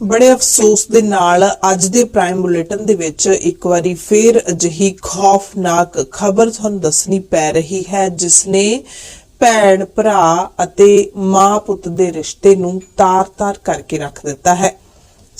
ਬੜੇ ਅਫਸੋਸ ਦੇ ਨਾਲ ਅੱਜ ਦੇ ਪ੍ਰਾਈਮ ਬੁਲੇਟਿਨ ਦੇ ਵਿੱਚ ਇੱਕ ਵਾਰੀ ਫੇਰ ਅਜਿਹੀ ਖੌਫਨਾਕ ਖਬਰ ਤੁਹਾਨੂੰ ਦੱਸਣੀ ਪੈ ਰਹੀ ਹੈ, ਜਿਸ ਨੇ ਭੈਣ, ਭਰਾ ਅਤੇ ਮਾਂ ਪੁੱਤ ਦੇ ਰਿਸ਼ਤੇ ਨੂੰ ਤਾਰ-ਤਾਰ ਕਰਕੇ ਰੱਖ ਦਿੱਤਾ ਹੈ।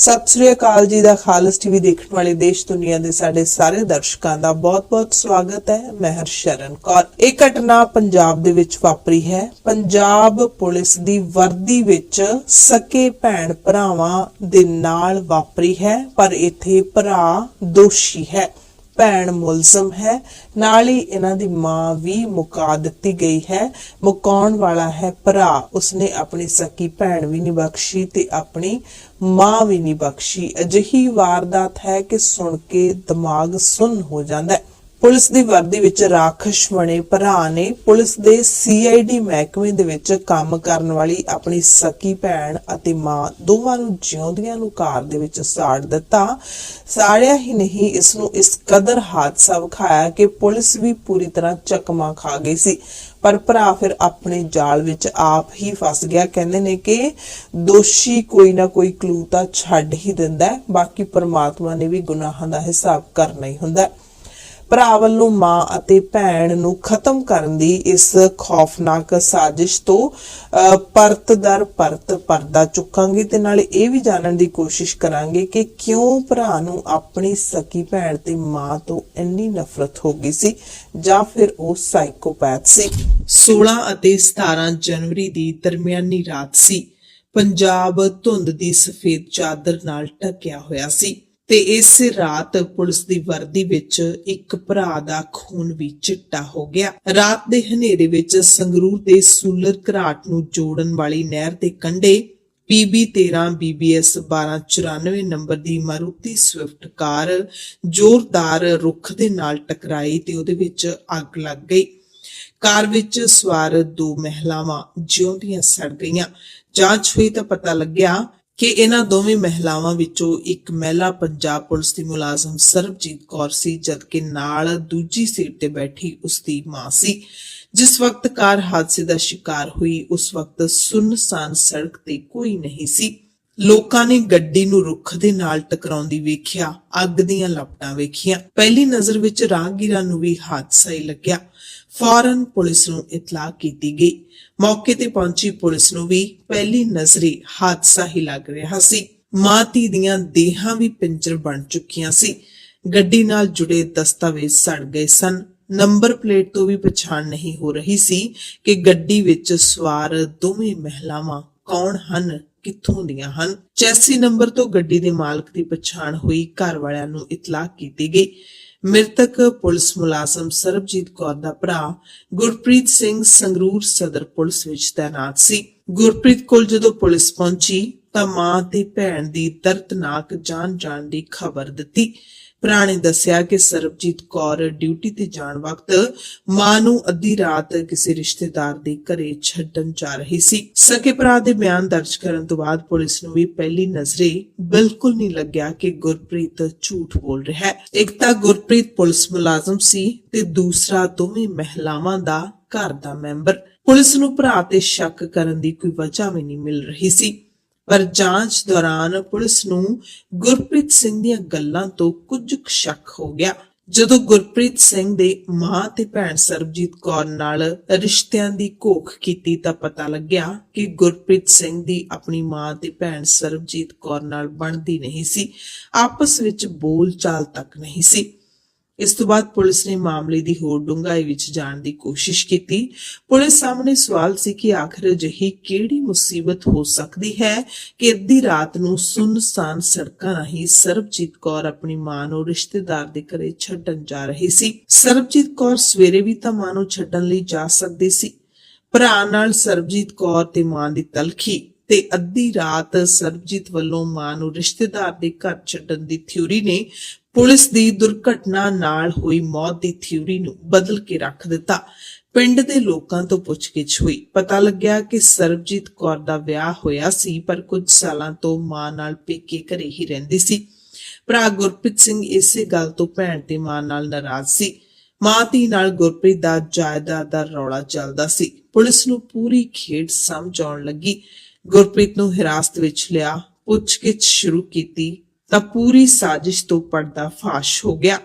ਸਤਿ ਸ੍ਰੀ ਅਕਾਲ ਜੀ ਦਾ ਖਾਲਸ ਟੀਵੀ ਦੇਖਣ ਵਾਲੇ ਦੇਸ਼ ਦੁਨੀਆ ਦੇ ਸਾਡੇ ਸਾਰੇ ਦਰਸ਼ਕਾਂ ਦਾ ਬਹੁਤ-ਬਹੁਤ ਸਵਾਗਤ ਹੈ, ਮੈਂ ਹਰਸ਼ਰਨ ਕੌਰ। ਇਹ ਘਟਨਾ ਪੰਜਾਬ ਦੇ ਵਿੱਚ ਵਾਪਰੀ ਹੈ। ਪੰਜਾਬ ਪੁਲਿਸ ਦੀ ਵਰਦੀ ਵਿੱਚ ਸਕੇ ਭੈਣ ਭਰਾਵਾਂ ਦੇ ਨਾਲ ਵਾਪਰੀ ਹੈ, ਪਰ ਇੱਥੇ ਭਰਾ ਦੋਸ਼ੀ ਹੈ। ਭੈਣ ਮੁਲਜ਼ਮ ਹੈ। ਨਾਲ ਹੀ ਇਹਨਾਂ ਦੀ ਮਾਂ ਵੀ ਮੁਕਾ ਦਿੱਤੀ ਗਈ ਹੈ। ਮੁਕਾਉਣ ਵਾਲਾ ਹੈ ਭਰਾ। ਉਸਨੇ ਆਪਣੀ ਸਕੀ ਭੈਣ ਵੀ ਨਹੀਂ ਬਖਸ਼ੀ ਤੇ ਆਪਣੀ ਮਾਂ ਵੀ ਨਹੀਂ ਬਖਸ਼ੀ। ਅਜਿਹੀ ਵਾਰਦਾਤ ਹੈ ਕਿ ਸੁਣ ਕੇ ਦਿਮਾਗ ਸੁੰਨ ਹੋ ਜਾਂਦਾ ਹੈ। ਪੁਲਿਸ ਦੀ ਵਰਦੀ ਵਿੱਚ ਰਾਖਸ਼ ਬਣੇ ਭਰਾ ਨੇ ਪੁਲਿਸ ਦੇ ਸੀਆਈਡੀ ਮਹਿਕਮੇ ਦੇ ਵਿੱਚ ਕੰਮ ਕਰਨ ਵਾਲੀ ਆਪਣੀ ਸਕੀ ਭੈਣ ਅਤੇ ਮਾਂ ਦੋਵਾਂ ਨੂੰ ਜਿਉਂਦਿਆਂ ਨੂੰ ਕਾਰ ਦੇ ਵਿੱਚ ਸਾੜ ਦਿੱਤਾ। ਸਾੜਿਆ ਹੀ ਨਹੀਂ ਇਸ ਨੂੰ ਇਸ ਕਦਰ ਹਾਦਸਾ ਵਿਖਾਇਆ ਕਿ ਪੁਲਿਸ ਵੀ ਪੂਰੀ ਤਰ੍ਹਾਂ ਚਕਮਾ ਖਾ ਗਈ ਸੀ। ਪਰ ਭਰਾ ਫਿਰ ਆਪਣੇ ਜਾਲ ਵਿੱਚ ਆਪ ਹੀ ਫਸ ਗਿਆ। ਕਹਿੰਦੇ ਨੇ ਕਿ ਦੋਸ਼ੀ ਕੋਈ ਨਾ ਕੋਈ ਕਲੂ ਤਾਂ ਛੱਡ ਹੀ ਦਿੰਦਾ ਬਾਕੀ ਪਰਮਾਤਮਾ ਨੇ ਵੀ ਗੁਨਾਹਾਂ ਦਾ ਹਿਸਾਬ ਕਰਨਾ ਹੀ ਹੁੰਦਾ ਭਰਾ ਵੱਲੋਂ ਮਾਂ ਅਤੇ ਭੈਣ ਨੂੰ ਖਤਮ ਕਰਨ ਦੀ ਇਸ ਖੌਫਨਾਕ ਸਾਜ਼ਿਸ਼ ਤੋਂ ਪਰਤ ਦਰ ਪਰਤ ਪਰਦਾ ਚੁੱਕਾਂਗੇ ਤੇ ਨਾਲ ਇਹ ਵੀ ਜਾਣਨ ਦੀ ਕੋਸ਼ਿਸ਼ ਕਰਾਂਗੇ ਕਿ ਕਿਉਂ ਭਰਾ ਨੂੰ ਆਪਣੀ ਸਕੀ ਭੈਣ ਤੇ ਮਾਂ ਤੋਂ ਇੰਨੀ ਨਫ਼ਰਤ ਹੋ ਗਈ ਸੀ ਜਾਂ ਫਿਰ ਉਹ ਸਾਈਕੋਪੈਥ ਸੀ। 16 ਅਤੇ 17 ਜਨਵਰੀ ਦੀ ਦਰਮਿਆਨੀ ਰਾਤ ਸੀ। ਪੰਜਾਬ ਧੁੰਦ ਦੀ ਸਫੇਦ ਚਾਦਰ ਨਾਲ ਢਕਿਆ ਹੋਇਆ ਸੀ। ਤੇ ਇਸ ਰਾਤ ਪੁਲਿਸ ਦੀ ਵਰਦੀ ਵਿੱਚ ਇੱਕ ਭਰਾ ਦਾ ਖੂਨ ਵੀ ਚਿੱਟਾ ਹੋ ਗਿਆ। ਰਾਤ ਦੇ ਹਨੇਰੇ ਵਿੱਚ ਸੰਗਰੂਰ ਦੇ ਸੂਲਰ ਘਰਾਟ ਨੂੰ ਜੋੜਨ ਵਾਲੀ ਨਹਿਰ ਦੇ ਕੰਢੇ PB 13 BBS 1294 ਨੰਬਰ ਦੀ ਮਾਰੂਤੀ ਸਵਿਫਟ ਕਾਰ ਜ਼ੋਰਦਾਰ ਰੁੱਖ ਦੇ ਨਾਲ ਟਕਰਾਈ ਤੇ ਉਹਦੇ ਵਿੱਚ ਅੱਗ ਲੱਗ ਗਈ। ਕਾਰ ਵਿੱਚ ਸਵਾਰ ਦੋ ਮਹਿਲਾਵਾਂ ਜਿਉਂਦੀਆਂ ਸੜ ਗਈਆਂ। ਜਾਂਚ ਹੋਈ ਤਾਂ ਪਤਾ ਲੱਗਿਆ ਕਿ ਇਹਨਾਂ ਦੋਵੇਂ ਮਹਿਲਾਵਾਂ ਵਿੱਚੋਂ ਇੱਕ ਮਹਿਲਾ ਪੰਜਾਬ ਪੁਲਿਸ ਦੀ ਮੁਲਾਜ਼ਮ ਸਰਬਜੀਤ ਕੌਰ ਸੀ, ਜਦਕਿ ਨਾਲ ਦੂਜੀ ਸੀਟ ਤੇ ਬੈਠੀ ਉਸ ਦੀ ਮਾਂ ਸੀ। ਜਿਸ ਵਕਤ ਕਾਰ ਹਾਦਸੇ ਦਾ ਸ਼ਿਕਾਰ ਹੋਈ, ਉਸ ਵਕਤ ਸੁੰਨਸਾਨ ਸੜਕ ਤੇ ਕੋਈ ਨਹੀਂ ਸੀ। ਲੋਕਾਂ ਨੇ ਗੱਡੀ ਨੂੰ ਰੁੱਖ ਦੇ ਨਾਲ ਟਕਰਾਉਂਦੀ ਵੇਖਿਆ, ਅੱਗ ਦੀਆਂ ਲਪਟਾਂ ਵੇਖੀਆਂ। ਪਹਿਲੀ ਨਜ਼ਰ ਵਿੱਚ ਰਾਹਗੀਰਾਂ ਨੂੰ ਵੀ ਹਾਦਸਾ ਹੀ ਲੱਗਿਆ। ਫੌਰਨ ਪੁਲਿਸ ਨੂੰ ਇਤਲਾਹ ਕੀਤੀ ਗਈ। ਮੌਕੇ ਤੇ ਪਹੁੰਚੀ ਪੁਲਿਸ ਨੂੰ ਵੀ ਪਹਿਲੀ ਨਜ਼ਰੀ ਹਾਦਸਾ ਹੀ ਲੱਗ ਰਿਹਾ ਸੀ। ਮਾਂ ਧੀ ਦੀਆਂ ਦੇਹਾਂ ਵੀ ਪਿੰਜਰ ਬਣ ਚੁੱਕੀਆਂ ਸੀ। ਗੱਡੀ ਨਾਲ ਜੁੜੇ ਦਸਤਾਵੇਜ਼ ਸੜ ਗਏ ਸਨ। ਨੰਬਰ ਪਲੇਟ ਤੋਂ ਵੀ ਪਛਾਣ ਨਹੀਂ ਹੋ ਰਹੀ ਸੀ ਕਿ ਗੱਡੀ ਵਿੱਚ ਸਵਾਰ ਦੋਵੇਂ ਮਹਿਲਾਵਾਂ ਕੌਣ ਹਨ। ਕਿੱਥੋਂ ਦੀਆਂ ਹਨ? ਚੈਸੀ ਨੰਬਰ ਤੋਂ ਗੱਡੀ ਦੇ ਮਾਲਕ ਦੀ ਪਛਾਣ ਹੋਈ, ਘਰ ਵਾਲਿਆਂ ਨੂੰ ਇਤਲਾਹ ਕੀਤੀ ਗਈ। ਮ੍ਰਿਤਕ ਪੁਲਿਸ ਮੁਲਾਜ਼ਮ ਸਰਬਜੀਤ ਕੌਰ ਦਾ ਭਰਾ ਗੁਰਪ੍ਰੀਤ ਸਿੰਘ ਸੰਗਰੂਰ ਸਦਰ ਪੁਲਿਸ ਵਿੱਚ ਤਾਇਨਾਤ ਸੀ। ਗੁਰਪ੍ਰੀਤ ਕੋਲ ਜਦੋਂ ਪੁਲਿਸ ਪਹੁੰਚੀ ਤਾਂ ਮਾਂ ਤੇ ਭੈਣ ਦੀ ਦਰਦਨਾਕ ਜਾਨ ਜਾਣ ਦੀ ਖਬਰ ਦਿੱਤੀ। ਭਰਾ ਨੇ ਦੱਸਿਆ ਕਿ ਸਰਬਜੀਤ ਕੌਰ ਡਿਊਟੀ ਤੇ ਜਾਣ ਵਕਤ ਮਾਂ ਨੂੰ ਅੱਧੀ ਰਾਤ ਕਿਸੇ ਰਿਸ਼ਤੇਦਾਰ ਦੇ ਘਰੇ ਛੱਡਣ ਜਾ ਰਹੀ ਸੀ। ਸਕੇ ਭਰਾ ਦੇ ਬਿਆਨ ਦਰਜ ਕਰਨ ਤੋਂ ਬਾਅਦ ਪੁਲਿਸ ਨੂੰ ਵੀ ਪਹਿਲੀ ਨਜ਼ਰੇ ਬਿਲਕੁਲ ਨਹੀਂ ਲੱਗਿਆ ਕਿ ਗੁਰਪ੍ਰੀਤ ਝੂਠ ਬੋਲ ਰਿਹਾ ਹੈ। ਇੱਕ ਤਾਂ ਗੁਰਪ੍ਰੀਤ ਪੁਲਿਸ ਮੁਲਾਜ਼ਮ ਸੀ ਤੇ ਦੂਸਰਾ ਦੋਵੇਂ ਮਹਿਲਾਵਾਂ ਦਾ ਘਰ ਦਾ ਮੈਂਬਰ। ਪੁਲਿਸ ਨੂੰ ਭਰਾ ਤੇ ਸ਼ੱਕ ਕਰਨ ਦੀ ਕੋਈ ਵਜ੍ਹਾ ਵੀ ਨਹੀਂ ਮਿਲ ਰਹੀ ਸੀ। ਪਰ ਜਾਂਚ ਦੌਰਾਨ ਪੁਲਿਸ ਨੂੰ ਗੁਰਪ੍ਰੀਤ ਸਿੰਘ ਦੀਆਂ ਗੱਲਾਂ ਤੋਂ ਕੁਝ ਸ਼ੱਕ ਹੋ ਗਿਆ। ਜਦੋਂ ਗੁਰਪ੍ਰੀਤ ਸਿੰਘ ਦੇ ਮਾਂ ਤੇ ਭੈਣ ਸਰਬਜੀਤ ਕੌਰ ਨਾਲ ਰਿਸ਼ਤਿਆਂ ਦੀ ਘੋਖ ਕੀਤੀ ਤਾਂ ਪਤਾ ਲੱਗਿਆ ਕਿ ਗੁਰਪ੍ਰੀਤ ਸਿੰਘ ਦੀ ਆਪਣੀ ਮਾਂ ਤੇ ਭੈਣ ਸਰਬਜੀਤ ਕੌਰ ਨਾਲ ਬਣਦੀ ਨਹੀਂ ਸੀ। ਆਪਸ ਵਿੱਚ ਬੋਲ ਚਾਲ ਤੱਕ ਨਹੀਂ ਸੀ। ਇਸ ਤੋਂ ਬਾਅਦ ਪੁਲਿਸ ਨੇ ਮਾਮਲੇ ਦੀ ਹੋਰ ਡੂੰਘਾਈ ਵਿੱਚ ਜਾਣ ਦੀ ਕੋਸ਼ਿਸ਼ ਕੀਤੀ। ਪੁਲਿਸ ਸਾਹਮਣੇ ਸਵਾਲ ਸੀ ਕਿ ਆਖਰ ਅਜਿਹੀ ਕਿਹੜੀ ਮੁਸੀਬਤ ਹੋ ਸਕਦੀ ਹੈ ਕਿ ਅੱਧੀ ਰਾਤ ਨੂੰ ਸੁੰਨਸਾਨ ਸੜਕਾਂ ਰਾਹੀਂ ਸਰਬਜੀਤ ਕੌਰ ਆਪਣੀ ਮਾਂ ਨੂੰ ਰਿਸ਼ਤੇਦਾਰ ਦੇ ਘਰੇ ਛੱਡਣ ਜਾ ਰਹੀ ਸੀ। ਸਰਬਜੀਤ ਕੌਰ ਸਵੇਰੇ ਵੀ ਤਾਂ ਮਾਂ ਨੂੰ ਛੱਡਣ ਲਈ ਜਾ ਸਕਦੀ ਸੀ। ਭਰਾ ਨਾਲ ਸਰਬਜੀਤ ਕੌਰ ਤੇ ਮਾਂ ਦੀ ਤਲਖੀ ਤੇ ਅੱਧੀ ਰਾਤ ਸਰਬਜੀਤ ਵੱਲੋਂ ਮਾਂ ਨੂੰ ਰਿਸ਼ਤੇਦਾਰ ਦੇ ਘਰ ਛੱਡਣ ਦੀ ਥਿਊਰੀ ਨੇ ਪੁਲਿਸ ਦੀ ਦੁਰਘਟਨਾ ਨਾਲ ਹੋਈ ਮੌਤ ਦੀ ਥਿਊਰੀ ਨੂੰ ਬਦਲ ਕੇ ਰੱਖ ਦਿੱਤਾ। ਪਿੰਡ ਦੇ ਲੋਕਾਂ ਤੋਂ ਪੁੱਛਗਿੱਛ ਹੋਈ। ਪਤਾ ਲੱਗਿਆ ਕਿ ਸਰਬਜੀਤ ਕੌਰ ਦਾ ਵਿਆਹ ਹੋਇਆ ਸੀ, ਪਰ ਕੁਝ ਸਾਲਾਂ ਤੋਂ ਮਾਂ ਨਾਲ ਪੇਕੇ ਘਰੇ ਹੀ ਰਹਿੰਦੀ ਸੀ। ਭਰਾ ਗੁਰਪ੍ਰੀਤ ਸਿੰਘ ਇਸੇ ਗੱਲ ਤੋਂ ਭੈਣ ਤੇ ਮਾਂ ਨਾਲ ਨਾਰਾਜ਼ ਸੀ। ਮਾਂ ਧੀ ਨਾਲ ਗੁਰਪ੍ਰੀਤ ਦਾ ਜਾਇਦਾਦ ਦਾ ਰੌਲਾ ਚੱਲਦਾ ਸੀ। ਪੁਲਿਸ ਨੂੰ ਪੂਰੀ ਖੇਡ ਸਮਝ ਆਉਣ ਲੱਗੀ। ਗੁਰਪ੍ਰੀਤ ਨੂੰ ਹਿਰਾਸਤ ਵਿੱਚ ਲਿਆ, ਪੁੱਛਗਿੱਛ ਸ਼ੁਰੂ ਕੀਤੀ ਤਾਂ ਪੂਰੀ ਸਾਜ਼ਿਸ਼ ਤੋਂ ਪਰਦਾ ਫਾਸ਼ ਹੋ ਗਿਆ।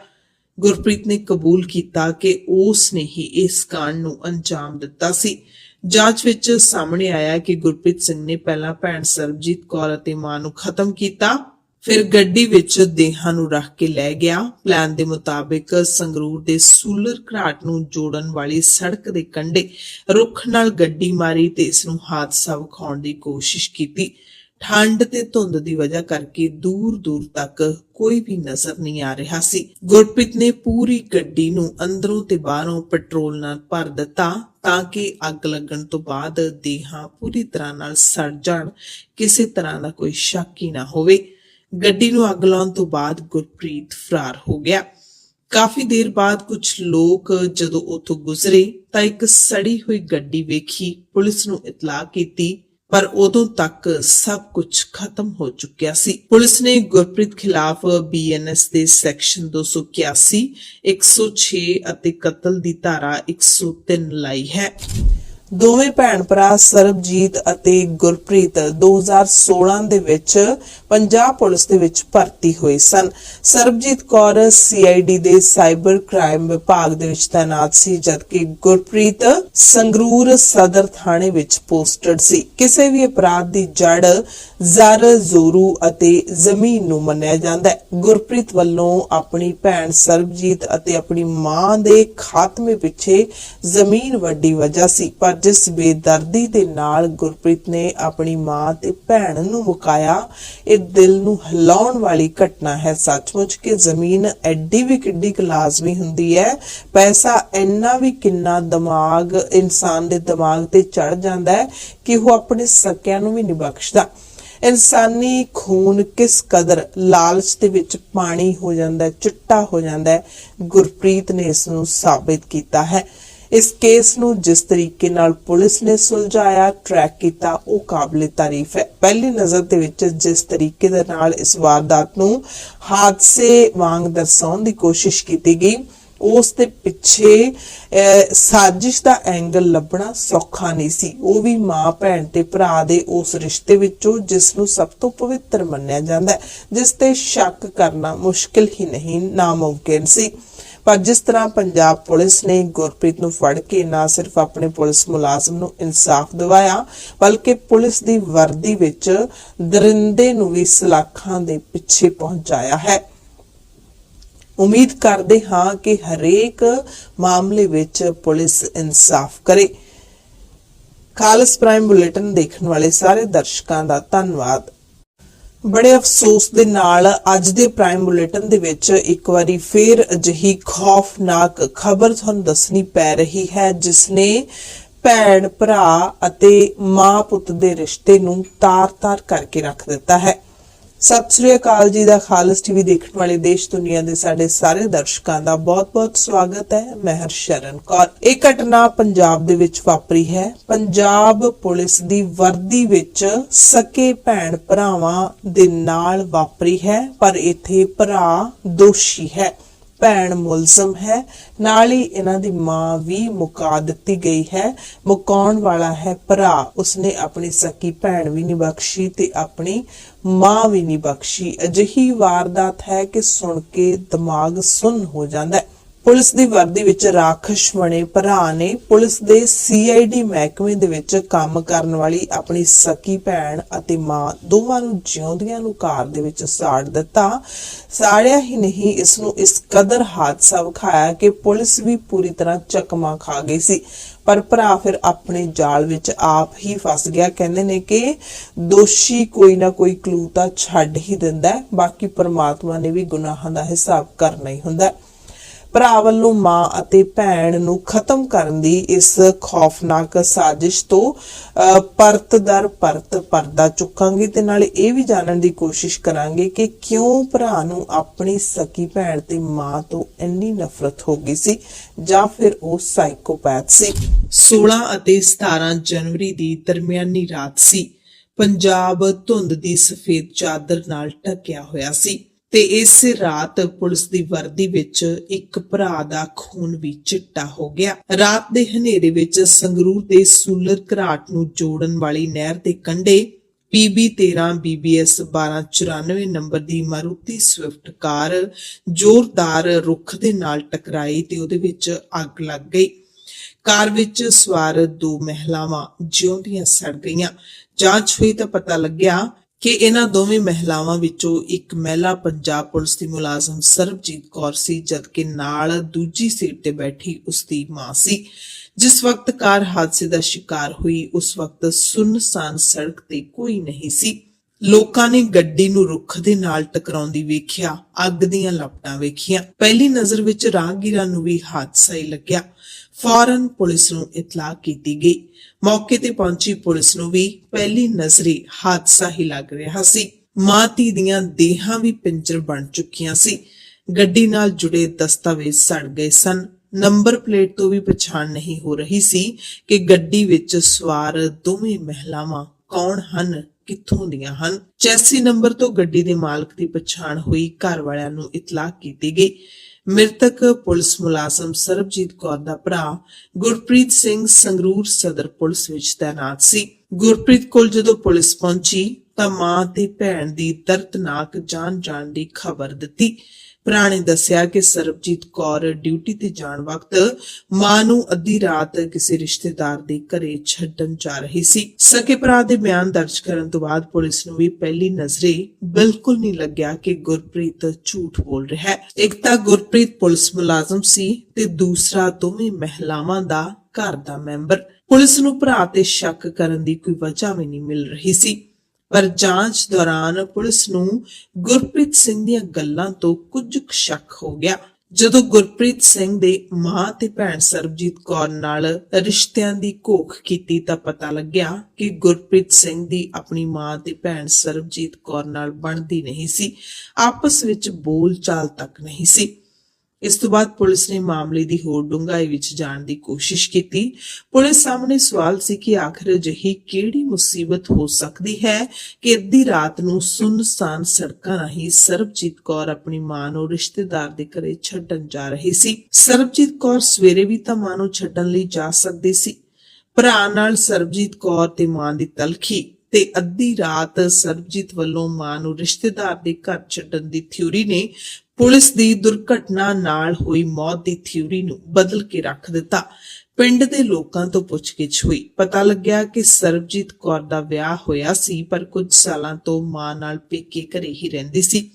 ਗੁਰਪ੍ਰੀਤ ਨੇ ਕਬੂਲ ਕੀਤਾ ਕਿ ਉਸ ਨੇ ਹੀ ਇਸ ਕਾਂਡ ਨੂੰ ਅੰਜਾਮ ਦਿੱਤਾ ਸੀ। ਜਾਂਚ ਵਿੱਚ ਸਾਹਮਣੇ ਆਇਆ ਕਿ ਗੁਰਪ੍ਰੀਤ ਸਿੰਘ ਨੇ ਪਹਿਲਾਂ ਭੈਣ ਸਰਬਜੀਤ ਕੌਰ ਅਤੇ ਮਾਂ ਨੂੰ ਖਤਮ ਕੀਤਾ, ਫਿਰ ਗੱਡੀ ਵਿੱਚ ਦੇਹਾਂ ਨੂੰ ਰੱਖ ਕੇ ਲੈ ਗਿਆ। ਪਲਾਨ ਦੇ ਮੁਤਾਬਿਕ ਸੰਗਰੂਰ ਦੇ ਸੂਲਰ ਘਾਟ ਨੂੰ ਜੋੜਨ ਵਾਲੀ ਸੜਕ ਦੇ ਕੰਢੇ ਰੁੱਖ ਨਾਲ ਗੱਡੀ ਮਾਰੀ ਤੇ ਇਸ ਨੂੰ ਹਾਦਸਾ ਵਿਖਾਉਣ ਦੀ ਕੋਸ਼ਿਸ਼ ਕੀਤੀ। ਠੰਡ ਤੇ ਧੁੰਦ ਦੀ ਵਜ੍ਹਾ ਕਰਕੇ ਦੂਰ ਦੂਰ ਤੱਕ ਕੋਈ ਵੀ ਨਜ਼ਰ ਨਹੀਂ ਆ ਰਿਹਾ ਸੀ। ਗੁਰਪ੍ਰੀਤ ਨੇ ਪੂਰੀ ਗੱਡੀ ਨੂੰ ਅੰਦਰੋਂ ਤੇ ਬਾਹਰੋਂ ਪੈਟਰੋਲ ਨਾਲ ਭਰ ਦਿੱਤਾ ਤਾਂ ਕਿ ਅੱਗ ਲੱਗਣ ਤੋਂ ਬਾਅਦ ਦੇਹਾਂ ਪੂਰੀ ਤਰ੍ਹਾਂ ਨਾਲ ਸੜ ਜਾਣ, ਕਿਸੇ ਤਰ੍ਹਾਂ ਦਾ ਕੋਈ ਸ਼ੱਕ ਹੀ ਨਾ ਹੋਵੇ। ਗੱਡੀ ਨੂੰ ਅੱਗ ਲਾਉਣ ਤੋਂ ਬਾਅਦ ਗੁਰਪ੍ਰੀਤ ਫਰਾਰ ਹੋ ਗਿਆ। ਕਾਫੀ ਦੇਰ ਬਾਅਦ ਕੁਝ ਲੋਕ ਜਦੋਂ ਉੱਥੋਂ ਗੁਜ਼ਰੇ ਤਾਂ ਇੱਕ ਸੜੀ ਹੋਈ ਗੱਡੀ ਵੇਖੀ, ਪੁਲਿਸ ਨੂੰ ਇਤਲਾਹ ਕੀਤੀ ਪਰ ਉਦੋਂ ਤੱਕ ਸਭ ਕੁਝ ਖਤਮ ਹੋ ਚੁੱਕਿਆ ਸੀ। ਪੁਲਿਸ ਨੇ ਗੁਰਪ੍ਰੀਤ ਖਿਲਾਫ ਬੀਐਨਐਸ ਦੇ ਸੈਕਸ਼ਨ 281 106 ਅਤੇ ਕਤਲ ਦੀ ਧਾਰਾ 103 ਲਾਈ ਹੈ। ਦੋਵੇਂ ਭੈਣ ਭਰਾ ਸਰਬਜੀਤ ਅਤੇ ਗੁਰਪ੍ਰੀਤ 2016 ਦੇ ਵਿੱਚ ਪੰਜਾਬ ਪੁਲਿਸ ਦੇ ਵਿੱਚ ਭਰਤੀ ਹੋਏ ਸਨ। ਸਰਬਜੀਤ ਕੌਰ ਸੀਆਈਡੀ ਦੇ ਸਾਈਬਰ ਕ੍ਰਾਈਮ ਵਿਭਾਗ ਦੇ ਵਿੱਚ ਤਾਇਨਾਤ ਸੀ, ਜਦਕਿ ਗੁਰਪ੍ਰੀਤ ਸੰਗਰੂਰ ਸਦਰ ਥਾਣੇ ਵਿੱਚ ਪੋਸਟਡ ਸੀ। ਕਿਸੇ ਵੀ ਅਪਰਾਧ ਦੀ ਜੜ ਜ਼ਰ, ਜ਼ੋਰੂ ਅਤੇ ਜ਼ਮੀਨ ਨੂੰ ਮੰਨਿਆ ਜਾਂਦਾ ਹੈ। ਗੁਰਪ੍ਰੀਤ ਵੱਲੋਂ ਆਪਣੀ ਭੈਣ ਸਰਬਜੀਤ ਅਤੇ ਆਪਣੀ ਮਾਂ ਦੇ ਖਾਤਮੇ ਪਿੱਛੇ ਜ਼ਮੀਨ ਵੱਡੀ ਵਜ੍ਹਾ ਸੀ, ਪਰ ਜਿਸ ਬੇਦਰਦੀ ਦੇ ਨਾਲ ਗੁਰਪ੍ਰੀਤ ਨੇ ਆਪਣੀ ਮਾਂ ਤੇ ਭੈਣ ਨੂੰ ਮੁਕਾਇਆ। ਇਹ ਦਿਲ ਨੂੰ ਹਿਲਾਉਣ ਵਾਲੀ ਘਟਨਾ ਹੈ। ਸੱਚਮੁੱਚ ਕਿ ਜ਼ਮੀਨ ਐਡੀ ਵੀ ਕਿੱਡੀ ਲਾਜ਼ਮੀ ਹੁੰਦੀ ਹੈ। ਪੈਸਾ ਇੰਨਾ ਵੀ ਕਿੰਨਾ ਦਿਮਾਗ, ਇਨਸਾਨ ਦੇ ਦਿਮਾਗ ਤੇ ਚੜ ਜਾਂਦਾ ਹੈ ਕਿ ਉਹ ਆਪਣੇ ਸਕਿਆਂ ਨੂੰ ਵੀ ਨਹੀਂ ਬਖਸ਼ਦਾ। ਇਨਸਾਨੀ ਖੂਨ ਕਿਸ ਕਦਰ ਲਾਲਚ ਦੇ ਵਿੱਚ ਪਾਣੀ ਹੋ ਜਾਂਦਾ ਚਿੱਟਾ ਹੋ ਜਾਂਦਾ ਗੁਰਪ੍ਰੀਤ ਨੇ ਇਸ ਨੂੰ ਸਾਬਿਤ ਕੀਤਾ ਹੈ। ਇਸ ਕੇਸ ਨੂੰ ਜਿਸ ਤਰੀਕੇ ਨਾਲ ਪੁਲਿਸ ਨੇ ਸੁਲਝਾਇਆ ਟਰੈਕ ਕੀਤਾ, ਉਹ ਕਾਬਲੇ ਤਾਰੀਫ ਹੈ। ਪਹਿਲੀ ਨਜ਼ਰ ਦੇ ਵਿੱਚ ਜਿਸ ਤਰੀਕੇ ਦੇ ਨਾਲ ਇਸ ਵਾਰਦਾਤ ਨੂੰ ਹਾਦਸੇ ਵਾਂਗ ਦਰਸਾਉਣ ਦੀ ਕੋਸ਼ਿਸ਼ ਕੀਤੀ ਗਈ, ਉਸ ਦੇ ਪਿੱਛੇ ਸਾਜ਼ਿਸ਼ ਦਾ ਐਂਗਲ ਲੱਭਣਾ ਸੌਖਾ ਨਹੀਂ ਸੀ। ਉਹ ਵੀ ਮਾਂ, ਭੈਣ ਤੇ ਭਰਾ ਦੇ ਉਸ ਰਿਸ਼ਤੇ ਵਿੱਚੋਂ ਜਿਸ ਨੂੰ ਸਭ ਤੋਂ ਪਵਿੱਤਰ ਮੰਨਿਆ ਜਾਂਦਾ ਹੈ, ਜਿਸ ਤੇ ਸ਼ੱਕ ਕਰਨਾ ਮੁਸ਼ਕਿਲ ਹੀ ਨਹੀਂ, ਨਾਮੁਮਕਿਨ ਸੀ। ਪਰ ਜਿਸ ਤਰ੍ਹਾਂ ਪੰਜਾਬ ਪੁਲਿਸ ਨੇ ਗੁਰਪ੍ਰੀਤ ਨੂੰ ਫੜ ਕੇ ਨਾ ਸਿਰਫ ਆਪਣੇ ਪੁਲਿਸ ਮੁਲਾਜ਼ਮ ਨੂੰ ਇਨਸਾਫ ਦਿਵਾਇਆ, ਬਲਕਿ ਪੁਲਿਸ ਦੀ ਵਰਦੀ ਵਿੱਚ ਦਰਿੰਦੇ ਨੂੰ ਵੀ ਸਲਾਖਾਂ ਦੇ ਪਿੱਛੇ ਪਹੁੰਚਾਇਆ ਹੈ। ਉਮੀਦ ਕਰਦੇ ਹਾਂ ਕਿ ਹਰੇਕ ਮਾਮਲੇ ਵਿੱਚ ਪੁਲਿਸ ਇਨਸਾਫ ਕਰੇ। ਖਾਲਸ ਪ੍ਰਾਈਮ ਬੁਲੇਟਿਨ ਦੇਖਣ ਵਾਲੇ ਸਾਰੇ ਦਰਸ਼ਕਾਂ ਦਾ ਧੰਨਵਾਦ। ਬੜੇ ਅਫਸੋਸ ਦੇ ਨਾਲ ਅੱਜ ਦੇ ਪ੍ਰਾਈਮ ਬੁਲੇਟਿਨ ਦੇ ਵਿੱਚ ਇੱਕ ਵਾਰੀ ਫੇਰ ਅਜਿਹੀ ਖੌਫਨਾਕ ਖਬਰ ਤੁਹਾਨੂੰ ਦੱਸਣੀ ਪੈ ਰਹੀ ਹੈ, ਜਿਸ ਨੇ ਭੈਣ, ਭਰਾ ਅਤੇ ਮਾਂ ਪੁੱਤ ਦੇ ਰਿਸ਼ਤੇ ਨੂੰ ਤਾਰ-ਤਾਰ ਕਰਕੇ ਰੱਖ ਦਿੱਤਾ ਹੈ। ਸਤਿ ਸ੍ਰੀ ਅਕਾਲ ਜੀ ਦਾ ਖਾਲਸ ਟੀਵੀ ਦੇਖਣ ਵਾਲੇ ਦੇਸ਼ ਦੁਨੀਆ ਦੇ ਸਾਡੇ ਸਾਰੇ ਦਰਸ਼ਕਾਂ ਦਾ ਬਹੁਤ-ਬਹੁਤ ਸਵਾਗਤ ਹੈ। ਮੈਂ ਹਰਸ਼ਰਨ ਕੌਰ। ਇਹ ਘਟਨਾ ਪੰਜਾਬ ਦੇ ਵਿੱਚ ਵਾਪਰੀ ਹੈ। ਪੰਜਾਬ ਪੁਲਿਸ ਦੀ ਵਰਦੀ ਵਿੱਚ ਸਕੇ ਭੈਣ ਭਰਾਵਾਂ ਦੇ ਨਾਲ ਵਾਪਰੀ ਹੈ, ਪਰ ਇੱਥੇ ਭਰਾ ਦੋਸ਼ੀ ਹੈ। ਭੈਣ ਮੁਲਜ਼ਮ ਹੈ। ਨਾਲ ਹੀ ਇਹਨਾਂ ਦੀ ਮਾਂ ਵੀ ਮੁਕਾ ਦਿੱਤੀ ਗਈ ਹੈ। ਮੁਕਾਉਣ ਵਾਲਾ ਹੈ ਭਰਾ। ਉਸਨੇ ਆਪਣੀ ਸਕੀ ਭੈਣ ਵੀ ਨਹੀਂ ਬਖਸ਼ੀ ਤੇ ਆਪਣੀ ਮਾਂ ਵੀ ਨਹੀਂ ਬਖਸ਼ੀ। ਅਜਿਹੀ ਵਾਰਦਾਤ ਹੈ ਕਿ ਸੁਣ ਕੇ ਦਿਮਾਗ ਸੁੰਨ ਹੋ ਜਾਂਦਾ ਹੈ। ਪੁਲਿਸ ਦੀ ਵਰਦੀ ਵਿੱਚ ਰਾਖਸ਼ ਬਣੇ ਭਰਾ ਨੇ ਪੁਲਿਸ ਦੇ ਸੀਆਈਡੀ ਮਹਿਕਮੇ ਦੇ ਵਿੱਚ ਕੰਮ ਕਰਨ ਵਾਲੀ ਆਪਣੀ ਸਕੀ ਭੈਣ ਅਤੇ ਮਾਂ ਦੋਵਾਂ ਨੂੰ ਜਿਉਂਦਿਆਂ ਨੂੰ ਕਾਰ ਦੇ ਵਿੱਚ ਸਾੜ ਦਿੱਤਾ। ਸਾੜਿਆ ਹੀ ਨਹੀਂ, ਇਸ ਨੂੰ ਇਸ ਕਦਰ ਹਾਦਸਾ ਵਿਖਾਇਆ ਕਿ ਪੁਲਿਸ ਵੀ ਪੂਰੀ ਤਰ੍ਹਾਂ ਚਕਮਾ ਖਾ ਗਈ ਸੀ। ਪਰ ਭਰਾ ਫਿਰ ਆਪਣੇ ਜਾਲ ਵਿੱਚ ਆਪ ਹੀ ਫਸ ਗਿਆ। ਕਹਿੰਦੇ ਨੇ ਕਿ ਦੋਸ਼ੀ ਕੋਈ ਨਾ ਕੋਈ ਕਲੂ ਤਾਂ ਛੱਡ ਹੀ ਦਿੰਦਾ ਬਾਕੀ ਪਰਮਾਤਮਾ ਨੇ ਵੀ ਗੁਨਾਹਾਂ ਦਾ ਹਿਸਾਬ ਕਰਨਾ ਹੀ ਹੁੰਦਾ ਭਰਾ ਵੱਲੋਂ ਮਾਂ ਅਤੇ ਭੈਣ ਨੂੰ ਖਤਮ ਕਰਨ ਦੀ ਇਸ ਖੌਫਨਾਕ ਸਾਜ਼ਿਸ਼ ਤੋਂ ਪਰਤ ਦਰ ਪਰਤ ਪਰਦਾ ਚੁੱਕਾਂਗੇ ਤੇ ਨਾਲ ਇਹ ਵੀ ਜਾਣਨ ਦੀ ਕੋਸ਼ਿਸ਼ ਕਰਾਂਗੇ ਕਿ ਕਿਉਂ ਭਰਾ ਨੂੰ ਆਪਣੀ ਸਕੀ ਭੈਣ ਤੇ ਮਾਂ ਤੋਂ ਇੰਨੀ ਨਫ਼ਰਤ ਹੋ ਗਈ ਸੀ ਜਾਂ ਫਿਰ ਉਹ ਸਾਈਕੋਪੈਥ ਸੀ। 16 ਅਤੇ 17 ਜਨਵਰੀ ਦੀ ਦਰਮਿਆਨੀ ਰਾਤ ਸੀ। ਪੰਜਾਬ ਧੁੰਦ ਦੀ ਸਫੇਦ ਚਾਦਰ ਨਾਲ ਢੱਕਿਆ ਹੋਇਆ ਸੀ। ਤੇ ਇਸੇ ਰਾਤ ਪੁਲਿਸ ਦੀ ਵਰਦੀ ਵਿੱਚ ਇੱਕ ਭਰਾ ਦਾ ਖੂਨ ਵੀ ਚਿੱਟਾ ਹੋ ਗਿਆ। ਰਾਤ ਦੇ ਹਨੇਰੇ ਵਿੱਚ ਸੰਗਰੂਰ ਦੇ ਸੂਲਰ ਘਰਾਟ ਨੂੰ ਜੋੜਨ ਵਾਲੀ ਨਹਿਰ ਦੇ ਕੰਢੇ PB13 BBS 1294 ਨੰਬਰ ਦੀ ਮਾਰੂਤੀ ਸਵਿਫਟ ਕਾਰ ਜ਼ੋਰਦਾਰ ਰੁੱਖ ਦੇ ਨਾਲ ਟਕਰਾਈ ਤੇ ਉਹਦੇ ਵਿੱਚ ਅੱਗ ਲੱਗ ਗਈ। ਕਾਰ ਵਿੱਚ ਸਵਾਰ ਦੋ ਮਹਿਲਾਵਾਂ ਜਿਉਂਦੀਆਂ ਸੜ ਗਈਆਂ। ਜਾਂਚ ਹੋਈ ਤਾਂ ਪਤਾ ਲੱਗਿਆ ਕਿ ਇਹਨਾਂ ਦੋਵੇਂ ਮਹਿਲਾਵਾਂ ਵਿੱਚੋਂ ਇੱਕ ਮਹਿਲਾ ਪੰਜਾਬ ਪੁਲਿਸ ਦੀ ਮੁਲਾਜ਼ਮ ਸਰਬਜੀਤ ਕੌਰ ਸੀ, ਜਦਕਿ ਨਾਲ ਦੂਜੀ ਸੀਟ ਤੇ ਬੈਠੀ ਉਸ ਦੀ ਮਾਂ ਸੀ। ਜਿਸ ਵਕਤ ਕਾਰ ਹਾਦਸੇ ਦਾ ਸ਼ਿਕਾਰ ਹੋਈ, ਉਸ ਵਕਤ ਸੁੰਨਸਾਨ ਸੜਕ ਤੇ ਕੋਈ ਨਹੀਂ ਸੀ। ਲੋਕਾਂ ਨੇ ਗੱਡੀ ਨੂੰ ਰੁੱਖ ਦੇ ਨਾਲ ਟਕਰਾਉਂਦੀ ਵੇਖਿਆ, ਅੱਗ ਦੀਆਂ ਲਪਟਾਂ ਵੇਖੀਆਂ। ਪਹਿਲੀ ਨਜ਼ਰ ਵਿੱਚ ਰਾਹਗੀਰਾਂ ਨੂੰ ਵੀ ਹਾਦਸਾ ਹੀ ਲੱਗਿਆ। ਫੌਰਨ ਪੁਲਿਸ ਨੂੰ ਇਤਲਾਹ ਕੀਤੀ ਗਈ। ਮੌਕੇ ਤੇ ਪਹੁੰਚੀ ਪੁਲਿਸ ਨੂੰ ਵੀ ਪਹਿਲੀ ਨਜ਼ਰੀ ਹਾਦਸਾ ਹੀ ਲੱਗ ਰਿਹਾ ਸੀ। ਮਾਂ ਧੀ ਦੀਆਂ ਦੇਹਾਂ ਵੀ ਪਿੰਜਰ ਬਣ ਚੁੱਕੀਆਂ ਸੀ। ਗੱਡੀ ਨਾਲ ਜੁੜੇ ਦਸਤਾਵੇਜ਼ ਸੜ ਗਏ ਸਨ। ਨੰਬਰ ਪਲੇਟ ਤੋਂ ਵੀ ਪਛਾਣ ਨਹੀਂ ਹੋ ਰਹੀ ਸੀ ਕਿ ਗੱਡੀ ਵਿੱਚ ਸਵਾਰ ਦੋਵੇਂ ਮਹਿਲਾਵਾਂ ਕੌਣ ਹਨ। ਕਿੱਥੋਂ ਦੀਆਂ ਹਨ? ਚੈਸੀ ਨੰਬਰ ਤੋਂ ਗੱਡੀ ਦੇ ਮਾਲਕ ਦੀ ਪਛਾਣ ਹੋਈ। ਘਰ ਵਾਲਿਆਂ ਨੂੰ ਇਤਲਾਹ ਕੀਤੀ ਗਈ। ਮ੍ਰਿਤਕ ਪੁਲਿਸ ਮੁਲਾਜ਼ਮ ਸਰਬਜੀਤ ਕੌਰ ਦਾ ਭਰਾ ਗੁਰਪ੍ਰੀਤ ਸਿੰਘ ਸੰਗਰੂਰ ਸਦਰ ਪੁਲਿਸ ਵਿੱਚ ਤਾਇਨਾਤ ਸੀ। ਗੁਰਪ੍ਰੀਤ ਕੋਲ ਜਦੋਂ ਪੁਲਿਸ ਪਹੁੰਚੀ ਤਾਂ ਮਾਂ ਤੇ ਭੈਣ ਦੀ ਦਰਦਨਾਕ ਜਾਨ ਜਾਣ ਦੀ ਖਬਰ ਦਿੱਤੀ। ਭਰਾ ਨੇ ਦੱਸਿਆ ਕਿ ਸਰਬਜੀਤ ਕੌਰ ਡਿਊਟੀ ਤੇ ਜਾਣ ਵਕਤ ਮਾਂ ਨੂੰ ਅੱਧੀ ਰਾਤ ਕਿਸੇ ਰਿਸ਼ਤੇਦਾਰ ਦੇ ਘਰੇ ਛੱਡਣ ਜਾ ਰਹੀ ਸੀ। ਸਕੇ ਭਰਾ ਦੇ ਬਿਆਨ ਦਰਜ ਕਰਨ ਤੋਂ ਬਾਅਦ ਪੁਲਿਸ ਨੂੰ ਵੀ ਪਹਿਲੀ ਨਜ਼ਰੇ ਬਿਲਕੁਲ ਨਹੀਂ ਲੱਗਿਆ ਕਿ ਗੁਰਪ੍ਰੀਤ ਝੂਠ ਬੋਲ ਰਿਹਾ ਹੈ। ਇੱਕ ਤਾਂ ਗੁਰਪ੍ਰੀਤ ਪੁਲਿਸ ਮੁਲਾਜ਼ਮ ਸੀ ਤੇ ਦੂਸਰਾ ਦੋਵੇਂ ਮਹਿਲਾਵਾਂ ਦਾ ਘਰ ਦਾ ਮੈਂਬਰ। ਪੁਲਿਸ ਨੂੰ ਭਰਾ ਤੇ ਸ਼ੱਕ ਕਰਨ ਦੀ ਕੋਈ ਵਜ੍ਹਾ ਵੀ ਨਹੀਂ ਮਿਲ ਰਹੀ ਸੀ। ਪਰ ਜਾਂਚ ਦੌਰਾਨ ਪੁਲਿਸ ਨੂੰ ਗੁਰਪ੍ਰੀਤ ਸਿੰਘ ਦੀਆਂ ਗੱਲਾਂ ਤੋਂ ਕੁਝ ਸ਼ੱਕ ਹੋ ਗਿਆ। ਜਦੋਂ ਗੁਰਪ੍ਰੀਤ ਸਿੰਘ ਦੇ ਮਾਂ ਤੇ ਭੈਣ ਸਰਬਜੀਤ ਕੌਰ ਨਾਲ ਰਿਸ਼ਤਿਆਂ ਦੀ ਘੋਖ ਕੀਤੀ ਤਾਂ ਪਤਾ ਲੱਗਿਆ ਕਿ ਗੁਰਪ੍ਰੀਤ ਸਿੰਘ ਦੀ ਆਪਣੀ ਮਾਂ ਤੇ ਭੈਣ ਸਰਬਜੀਤ ਕੌਰ ਨਾਲ ਬਣਦੀ ਨਹੀਂ ਸੀ। ਆਪਸ ਵਿੱਚ ਬੋਲ ਚਾਲ ਤੱਕ ਨਹੀਂ ਸੀ। ਇਸ ਤੋਂ ਬਾਅਦ ਪੁਲਿਸ ਨੇ ਮਾਮਲੇ ਦੀ ਹੋਰ ਡੂੰਘਾਈ ਵਿੱਚ ਜਾਣ ਦੀ ਕੋਸ਼ਿਸ਼ ਕੀਤੀ। ਪੁਲਿਸ ਸਾਹਮਣੇ ਸਵਾਲ ਸੀ ਕਿ ਆਖਰ ਅਜਿਹੀ ਕਿਹੜੀ ਮੁਸੀਬਤ ਹੋ ਸਕਦੀ ਹੈ ਕਿ ਅੱਧੀ ਰਾਤ ਨੂੰ ਸੁੰਨਸਾਨ ਸੜਕਾਂ ਰਾਹੀਂ ਸਰਬਜੀਤ ਕੌਰ ਆਪਣੀ ਮਾਂ ਨੂੰ ਰਿਸ਼ਤੇਦਾਰ ਦੇ ਘਰੇ ਛੱਡਣ ਜਾ ਰਹੀ ਸੀ। ਸਰਬਜੀਤ ਕੌਰ ਸਵੇਰੇ ਵੀ ਤਾਂ ਮਾਂ ਨੂੰ ਛੱਡਣ ਲਈ ਜਾ ਸਕਦੀ ਸੀ। ਭਰਾ ਨਾਲ ਸਰਬਜੀਤ ਕੌਰ ਤੇ ਮਾਂ ਦੀ ਤਲਖੀ। ਤੇ ਅੱਧੀ ਰਾਤ ਸਰਬਜੀਤ ਵੱਲੋਂ ਮਾਂ ਨੂੰ ਰਿਸ਼ਤੇਦਾਰ ਦੇ ਘਰ ਛੱਡਣ ਦੀ ਥਿਊਰੀ ਨੇ ਪੁਲਿਸ ਦੀ ਦੁਰਘਟਨਾ ਨਾਲ ਹੋਈ ਮੌਤ ਦੀ ਥਿਊਰੀ ਨੂੰ ਬਦਲ ਕੇ ਰੱਖ ਦਿੱਤਾ। ਪਿੰਡ ਦੇ ਲੋਕਾਂ ਤੋਂ ਪੁੱਛਗਿੱਛ ਹੋਈ। ਪਤਾ ਲੱਗਿਆ ਕਿ ਸਰਬਜੀਤ ਕੌਰ ਦਾ ਵਿਆਹ ਹੋਇਆ ਸੀ, ਪਰ ਕੁਝ ਸਾਲਾਂ ਤੋਂ ਮਾਂ ਨਾਲ ਪੇਕੇ ਘਰੇ ਹੀ ਰਹਿੰਦੀ ਸੀ।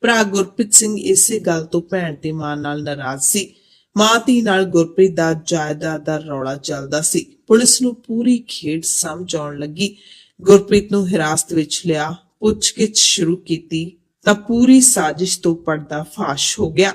ਭਰਾ ਗੁਰਪ੍ਰੀਤ ਸਿੰਘ ਇਸੇ ਗੱਲ ਤੋਂ ਭੈਣ ਤੇ ਮਾਂ ਨਾਲ ਨਾਰਾਜ਼ ਸੀ। ਮਾਂ ਧੀ ਨਾਲ ਗੁਰਪ੍ਰੀਤ ਦਾ ਜਾਇਦਾਦ ਦਾ ਰੌਲਾ ਚੱਲਦਾ ਸੀ। ਪੁਲਿਸ ਨੂੰ ਪੂਰੀ ਖੇਡ ਸਮਝ ਆਉਣ ਲੱਗੀ। ਗੁਰਪ੍ਰੀਤ ਨੂੰ ਹਿਰਾਸਤ ਵਿੱਚ ਲਿਆ, ਪੁੱਛਗਿੱਛ ਸ਼ੁਰੂ ਕੀਤੀ, ਤਾਂ ਪੂਰੀ ਸਾਜ਼ਿਸ਼ ਤੋਂ ਪਰਦਾ ਫਾਸ਼ ਹੋ ਗਿਆ।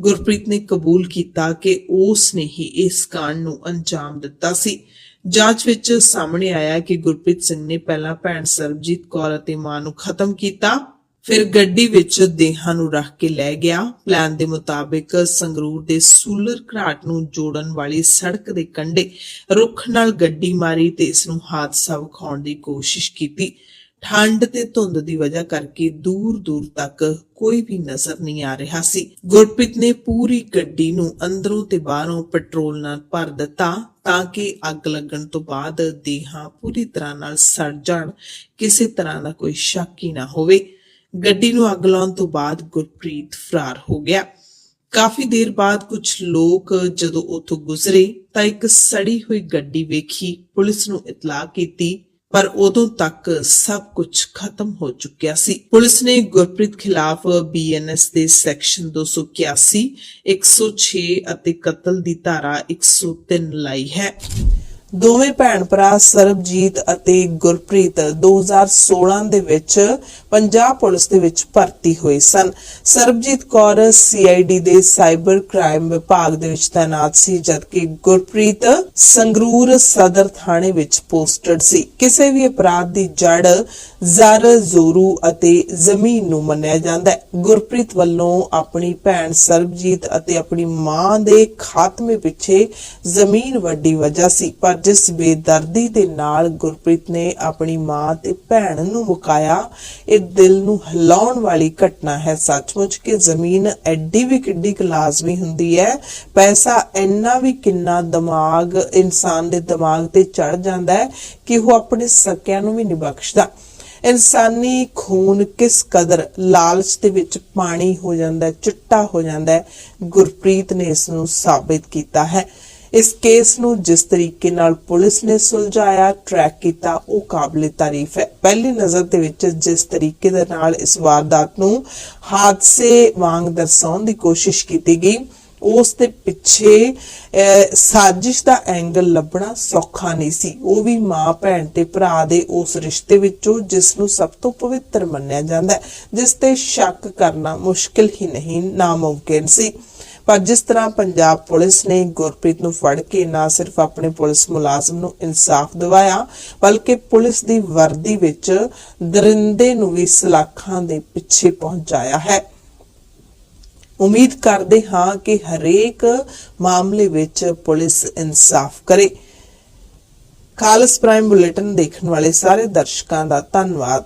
ਗੁਰਪ੍ਰੀਤ ਨੇ ਕਬੂਲ ਕੀਤਾ ਕਿ ਉਸ ਨੇ ਹੀ ਇਸ ਕਾਂਡ ਨੂੰ ਅੰਜਾਮ ਦਿੱਤਾ ਸੀ। ਜਾਂਚ ਵਿੱਚ ਸਾਹਮਣੇ ਆਇਆ ਕਿ ਗੁਰਪ੍ਰੀਤ ਸਿੰਘ ਨੇ ਪਹਿਲਾਂ ਭੈਣ ਸਰਬਜੀਤ ਕੌਰ ਅਤੇ ਮਾਂ ਨੂੰ ਖਤਮ ਕੀਤਾ। ਫਿਰ ਗੱਡੀ ਵਿੱਚ ਦੇਹਾਂ ਨੂੰ ਰੱਖ ਕੇ ਲੈ ਗਿਆ। ਪਲਾਨ ਦੇ ਮੁਤਾਬਿਕ ਸੰਗਰੂਰ ਦੇ ਸੂਲਰ ਘਾਟ ਨੂੰ ਜੋੜਨ ਵਾਲੀ ਸੜਕ ਦੇ ਕੰਢੇ ਰੁੱਖ ਨਾਲ ਗੱਡੀ ਮਾਰੀ ਤੇ ਇਸ ਨੂੰ ਹਾਦਸਾ ਵਿਖਾਉਣ ਦੀ ਕੋਸ਼ਿਸ਼ ਕੀਤੀ। ਠੰਡ ਤੇ ਧੁੰਦ ਦੀ ਵਜ੍ਹਾ ਕਰਕੇ ਦੂਰ ਦੂਰ ਤੱਕ ਕੋਈ ਵੀ ਨਜ਼ਰ ਨਹੀਂ ਆ ਰਿਹਾ ਸੀ। ਗੁਰਪ੍ਰੀਤ ਨੇ ਪੂਰੀ ਗੱਡੀ ਨੂੰ ਅੰਦਰੋਂ ਤੇ ਬਾਹਰੋਂ ਪੈਟਰੋਲ ਨਾਲ ਭਰ ਦਿੱਤਾ ਤਾਂ ਕਿ ਅੱਗ ਲੱਗਣ ਤੋਂ ਬਾਅਦ ਦੇਹਾਂ ਪੂਰੀ ਤਰ੍ਹਾਂ ਨਾਲ ਸੜ ਜਾਣ, ਕਿਸੇ ਤਰ੍ਹਾਂ ਦਾ ਕੋਈ ਸ਼ੱਕ ਹੀ ਨਾ ਹੋਵੇ। ਗੱਡੀ ਨੂੰ ਅੱਗ ਲਾਉਣ ਤੋਂ ਬਾਅਦ ਗੁਰਪ੍ਰੀਤ ਫਰਾਰ ਹੋ ਗਿਆ। ਕਾਫੀ ਦੇਰ ਬਾਅਦ ਕੁਝ ਲੋਕ ਜਦੋਂ ਉੱਥੋਂ ਗੁਜ਼ਰੇ ਤਾਂ ਇੱਕ ਸੜੀ ਹੋਈ ਗੱਡੀ ਵੇਖੀ, ਪੁਲਿਸ ਨੂੰ ਇਤਲਾਹ ਕੀਤੀ, ਪਰ ਉਦੋਂ ਤੱਕ ਸਭ ਕੁਝ ਖਤਮ ਹੋ ਚੁੱਕਿਆ ਸੀ। ਪੁਲਿਸ ਨੇ ਗੁਰਪ੍ਰੀਤ ਖਿਲਾਫ ਬੀਐਨਐਸ ਦੇ ਸੈਕਸ਼ਨ 281 106 ਅਤੇ ਕਤਲ ਦੀ ਧਾਰਾ 103 ਲਾਈ ਹੈ। ਦੋਵੇਂ ਭੈਣ ਭਰਾ ਸਰਬਜੀਤ ਅਤੇ ਗੁਰਪ੍ਰੀਤ 2016 ਦੇ ਵਿੱਚ ਪੰਜਾਬ ਪੁਲਿਸ ਦੇ ਵਿੱਚ ਭਰਤੀ ਹੋਏ ਸਨ। ਸਰਬਜੀਤ ਕੌਰ ਸੀਆਈਡੀ ਦੇ ਸਾਈਬਰ ਕ੍ਰਾਈਮ ਵਿਭਾਗ ਦੇ ਵਿੱਚ ਤਾਇਨਾਤ ਸੀ, ਜਦਕਿ ਗੁਰਪ੍ਰੀਤ ਸੰਗਰੂਰ ਸਦਰ ਥਾਣੇ ਵਿੱਚ ਪੋਸਟਡ ਸੀ। ਕਿਸੇ ਵੀ ਅਪਰਾਧ ਦੀ ਜੜ ਜ਼ਰ, ਜ਼ੋਰੂ ਅਤੇ ਜ਼ਮੀਨ ਨੂੰ ਮੰਨਿਆ ਜਾਂਦਾ ਹੈ। ਗੁਰਪ੍ਰੀਤ ਵੱਲੋਂ ਆਪਣੀ ਭੈਣ ਸਰਬਜੀਤ ਅਤੇ ਆਪਣੀ ਮਾਂ ਦੇ ਖਾਤਮੇ ਪਿੱਛੇ ਜ਼ਮੀਨ ਵੱਡੀ ਵਜ੍ਹਾ ਸੀ, ਪਰ ਜਿਸ ਬੇਦਰਦੀ ਦੇ ਨਾਲ ਗੁਰਪ੍ਰੀਤ ਨੇ ਆਪਣੀ ਮਾਂ ਤੇ ਭੈਣ ਨੂੰ ਮੁਕਾਇਆ, ਇਹ ਦਿਲ ਨੂੰ ਹਿਲਾਉਣ ਵਾਲੀ ਘਟਨਾ ਹੈ। ਸੱਚਮੁੱਚ ਕਿ ਜ਼ਮੀਨ ਐਡੀ ਵੀ ਕਿੱਡੀ ਕੁ ਲਾਜ਼ਮੀ ਹੁੰਦੀ ਹੈ, ਪੈਸਾ ਇੰਨਾ ਵੀ ਕਿੰਨਾ ਦਿਮਾਗ, ਇਨਸਾਨ ਦੇ ਦਿਮਾਗ ਤੇ ਚੜ ਜਾਂਦਾ ਹੈ ਕਿ ਉਹ ਆਪਣੇ ਸਕਿਆਂ ਨੂੰ ਵੀ ਨਹੀਂ ਬਖਸ਼ਦਾ। ਇਨਸਾਨੀ ਖੂਨ ਕਿਸ ਕਦਰ ਲਾਲਚ ਦੇ ਵਿੱਚ ਪਾਣੀ ਹੋ ਜਾਂਦਾ ਹੈ, ਚਿੱਟਾ ਹੋ ਜਾਂਦਾ ਹੈ, ਗੁਰਪ੍ਰੀਤ ਨੇ ਇਸ ਨੂੰ ਸਾਬਿਤ ਕੀਤਾ ਹੈ। ਇਸ ਕੇਸ ਨੂੰ ਜਿਸ ਤਰੀਕੇ ਨਾਲ ਪੁਲਿਸ ਨੇ ਸੁਲਝਾਇਆ ਟਰੈਕ ਕੀਤਾ, ਉਹ ਕਾਬਲੇ ਤਾਰੀਫ ਹੈ। ਪਹਿਲੀ ਨਜ਼ਰ ਦੇ ਵਿੱਚ ਜਿਸ ਤਰੀਕੇ ਦੇ ਨਾਲ ਇਸ ਵਾਰਦਾਤ ਨੂੰ ਹਾਦਸੇ ਵਾਂਗ ਦਰਸਾਉਣ ਦੀ ਕੋਸ਼ਿਸ਼ ਕੀਤੀ ਗਈ ਉਸ ਦੇ ਪਿੱਛੇ ਸਾਜ਼ਿਸ਼ ਦਾ ਐਂਗਲ ਲੱਭਣਾ ਸੌਖਾ ਨਹੀਂ ਸੀ। ਉਹ ਵੀ ਮਾਂ, ਭੈਣ ਤੇ ਭਰਾ ਦੇ ਉਸ ਰਿਸ਼ਤੇ ਵਿੱਚੋਂ, ਜਿਸ ਨੂੰ ਸਭ ਤੋਂ ਪਵਿੱਤਰ ਮੰਨਿਆ ਜਾਂਦਾ ਹੈ, ਜਿਸ ਤੇ ਸ਼ੱਕ ਕਰਨਾ ਮੁਸ਼ਕਿਲ ਹੀ ਨਹੀਂ, ਨਾਮੁਮਕਿਨ ਸੀ। ਪਰ ਜਿਸ ਤਰ੍ਹਾਂ ਪੰਜਾਬ ਪੁਲਿਸ ਨੇ ਗੁਰਪ੍ਰੀਤ ਨੂੰ ਫੜ ਕੇ ਨਾ ਸਿਰਫ ਆਪਣੇ ਪੁਲਿਸ ਮੁਲਾਜ਼ਮ ਨੂੰ ਇਨਸਾਫ ਦਿਵਾਇਆ, ਬਲਕਿ ਪੁਲਿਸ ਦੀ ਵਰਦੀ ਵਿੱਚ ਦਰਿੰਦੇ ਨੂੰ ਵੀ ਸਲਾਖਾਂ ਦੇ ਪਿੱਛੇ ਪਹੁੰਚਾਇਆ ਹੈ। ਉਮੀਦ ਕਰਦੇ ਹਾਂ ਕਿ ਹਰੇਕ ਮਾਮਲੇ ਵਿੱਚ ਪੁਲਿਸ ਇਨਸਾਫ ਕਰੇ। ਖਾਲਸ ਪ੍ਰਾਈਮ ਬੁਲੇਟਿਨ ਦੇਖਣ ਵਾਲੇ ਸਾਰੇ ਦਰਸ਼ਕਾਂ ਦਾ ਧੰਨਵਾਦ।